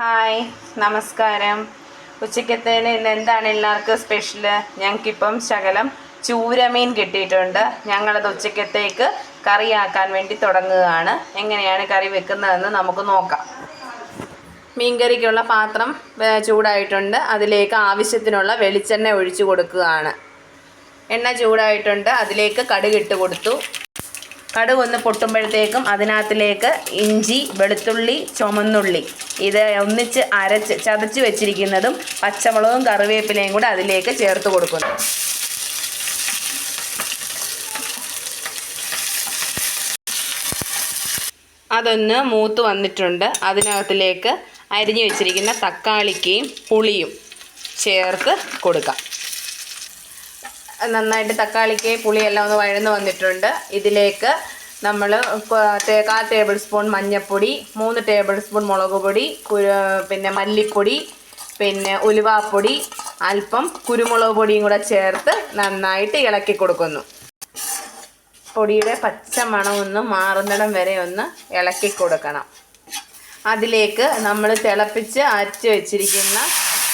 Hi നമസ്കാരം. ഉച്ചക്കത്തേന് ഇന്ന് എന്താണ് എല്ലാവർക്കും സ്പെഷ്യൽ? ഞങ്ങൾക്കിപ്പം ശകലം ചൂരമീൻ കിട്ടിയിട്ടുണ്ട്. ഞങ്ങളത് ഉച്ചക്കത്തേക്ക് കറിയാക്കാൻ വേണ്ടി തുടങ്ങുകയാണ്. എങ്ങനെയാണ് കറി വെക്കുന്നതെന്ന് നമുക്ക് നോക്കാം. മീൻകറിക്കുള്ള പാത്രം ചൂടായിട്ടുണ്ട്. അതിലേക്ക് ആവശ്യത്തിനുള്ള വെളിച്ചെണ്ണ ഒഴിച്ചു കൊടുക്കുകയാണ്. എണ്ണ ചൂടായിട്ടുണ്ട്. അതിലേക്ക് കടുകിട്ട് കൊടുത്തു. കടുക് ഒന്ന് പൊട്ടുമ്പോഴത്തേക്കും അതിനകത്തിലേക്ക് ഇഞ്ചി വെളുത്തുള്ളി ചുമന്നുള്ളി ഇത് ഒന്നിച്ച് അരച്ച് ചതച്ച് വെച്ചിരിക്കുന്നതും പച്ചമുളകും കറിവേപ്പിലയും കൂടെ അതിലേക്ക് ചേർത്ത് കൊടുക്കുന്നു. അതൊന്ന് മൂത്ത് വന്നിട്ടുണ്ട്. അതിനകത്തിലേക്ക് അരിഞ്ഞു വെച്ചിരിക്കുന്ന തക്കാളിക്കയും പുളിയും ചേർത്ത് കൊടുക്കാം. നന്നായിട്ട് തക്കാളിക്ക് പുളിയെല്ലാം ഒന്ന് വഴന്ന് വന്നിട്ടുണ്ട്. ഇതിലേക്ക് നമ്മൾ കാൽ ടേബിൾ സ്പൂൺ മഞ്ഞൾപ്പൊടി മൂന്ന് ടേബിൾ സ്പൂൺ മുളക് പൊടി പിന്നെ മല്ലിപ്പൊടി പിന്നെ ഉലുവാപ്പൊടി അല്പം കുരുമുളക് പൊടിയും കൂടെ ചേർത്ത് നന്നായിട്ട് ഇളക്കി കൊടുക്കുന്നു. പൊടിയുടെ പച്ച മണം ഒന്ന് മാറുന്നിടം വരെ ഒന്ന് ഇളക്കി കൊടുക്കണം. അതിലേക്ക് നമ്മൾ തിളപ്പിച്ച് അരച്ച് വെച്ചിരിക്കുന്ന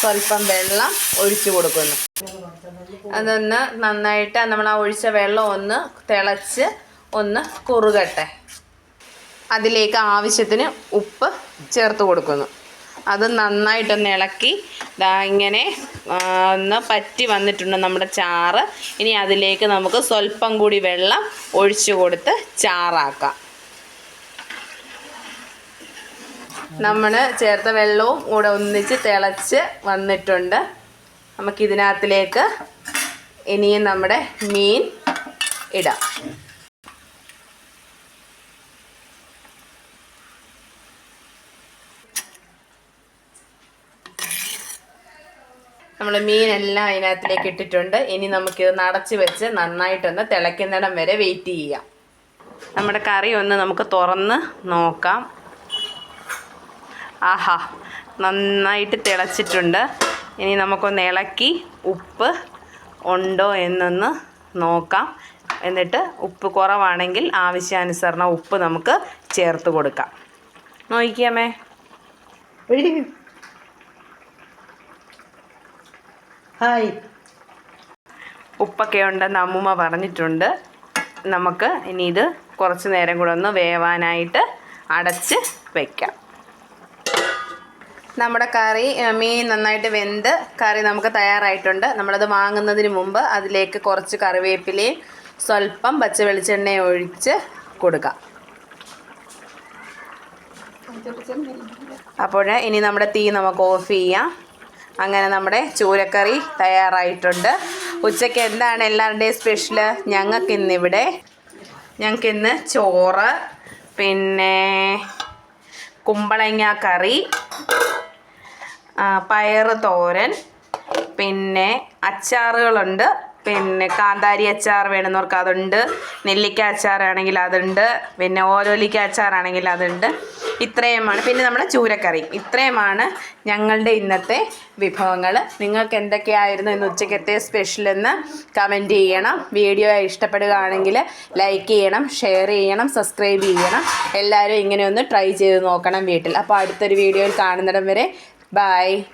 സ്വല്പം വെള്ളം ഒഴിച്ചു കൊടുക്കുന്നു. അതൊന്ന് നന്നായിട്ട് നമ്മൾ ആ ഒഴിച്ച വെള്ളം ഒന്ന് തിളച്ച് ഒന്ന് കുറുകട്ടെ. അതിലേക്ക് ആവശ്യത്തിന് ഉപ്പ് ചേർത്ത് കൊടുക്കുന്നു. അത് നന്നായിട്ടൊന്ന് ഇളക്കി ദാ ഇങ്ങനെ ഒന്ന് പറ്റി വന്നിട്ടുണ്ട് നമ്മുടെ ചാറ്. ഇനി അതിലേക്ക് നമുക്ക് സ്വല്പം കൂടി വെള്ളം ഒഴിച്ചു കൊടുത്ത് ചാറാക്കാം. നമ്മൾ ചേർത്ത വെള്ളവും കൂടെ ഒന്നിച്ച് തിളച്ച് വന്നിട്ടുണ്ട്. നമുക്കിതിനകത്തിലേക്ക് ഇനിയും നമ്മുടെ മീൻ ഇടാം. നമ്മൾ മീനെല്ലാം അതിനകത്തിലേക്ക് ഇട്ടിട്ടുണ്ട്. ഇനി നമുക്കിത് നടച്ച് വെച്ച് നന്നായിട്ടൊന്ന് തിളയ്ക്കുന്നിടം വരെ വെയിറ്റ് ചെയ്യാം. നമ്മുടെ കറി ഒന്ന് നമുക്ക് തുറന്ന് നോക്കാം. ആഹാ നന്നായിട്ട് തിളച്ചിട്ടുണ്ട്. ഇനി നമുക്കൊന്ന് ഇളക്കി ഉപ്പ് ഉണ്ടോ എന്നൊന്ന് നോക്കാം. എന്നിട്ട് ഉപ്പ് കുറവാണെങ്കിൽ ആവശ്യാനുസരണം ഉപ്പ് നമുക്ക് ചേർത്ത് കൊടുക്കാം. നോക്കിയാമേ ഹായ് ഉപ്പൊക്കെ ഉണ്ടെന്ന് അമ്മൂമ്മ പറഞ്ഞിട്ടുണ്ട്. നമുക്ക് ഇനി ഇത് കുറച്ച് നേരം കൂടെ ഒന്ന് വേവാനായിട്ട് അടച്ച് വയ്ക്കാം നമ്മുടെ കറി മീൻ നന്നായിട്ട് വെന്ത് കറി നമുക്ക് തയ്യാറായിട്ടുണ്ട്. നമ്മളത് വാങ്ങുന്നതിന് മുമ്പ് അതിലേക്ക് കുറച്ച് കറിവേപ്പിലയും സ്വല്പം പച്ച വെളിച്ചെണ്ണയും ഒഴിച്ച് കൊടുക്കാം. അപ്പോൾ ഇനി നമ്മുടെ തീ നമുക്ക് ഓഫ് ചെയ്യാം. അങ്ങനെ നമ്മുടെ ചൂരക്കറി തയ്യാറായിട്ടുണ്ട്. ഉച്ചയ്ക്ക് എന്താണ് എല്ലാവരുടെയും സ്പെഷ്യൽ ഞങ്ങൾക്ക് ഇന്നിവിടെ ഞങ്ങൾക്ക് ഇന്ന് ചോറ് പിന്നെ കുമ്പളങ്ങ കറി ആ, പയറ് തോരൻ പിന്നെ അച്ചാറുകളുണ്ട്. പിന്നെ കാന്താരി അച്ചാർ വേണമെന്നവർക്ക് അതുണ്ട്. നെല്ലിക്ക അച്ചാറാണെങ്കിൽ അതുണ്ട്. പിന്നെ ഓരോലിക്ക അച്ചാറാണെങ്കിൽ അതുണ്ട്. ഇത്രയുമാണ്. പിന്നെ നമ്മുടെ ചൂരക്കറി. ഇത്രയുമാണ് ഞങ്ങളുടെ ഇന്നത്തെ വിഭവങ്ങൾ. നിങ്ങൾക്ക് എന്തൊക്കെയായിരുന്നു ഇന്ന് ഉച്ചക്കത്തെ സ്പെഷ്യൽ എന്ന് കമന്റ് ചെയ്യണം. വീഡിയോ ഇഷ്ടപ്പെടുകയാണെങ്കിൽ ലൈക്ക് ചെയ്യണം ഷെയർ ചെയ്യണം സബ്സ്ക്രൈബ് ചെയ്യണം. എല്ലാവരും ഇങ്ങനെ ഒന്ന് ട്രൈ ചെയ്ത് നോക്കണം വീട്ടിൽ. അപ്പോൾ അടുത്തൊരു വീഡിയോയിൽ കാണുന്നിടം വരെ Bye.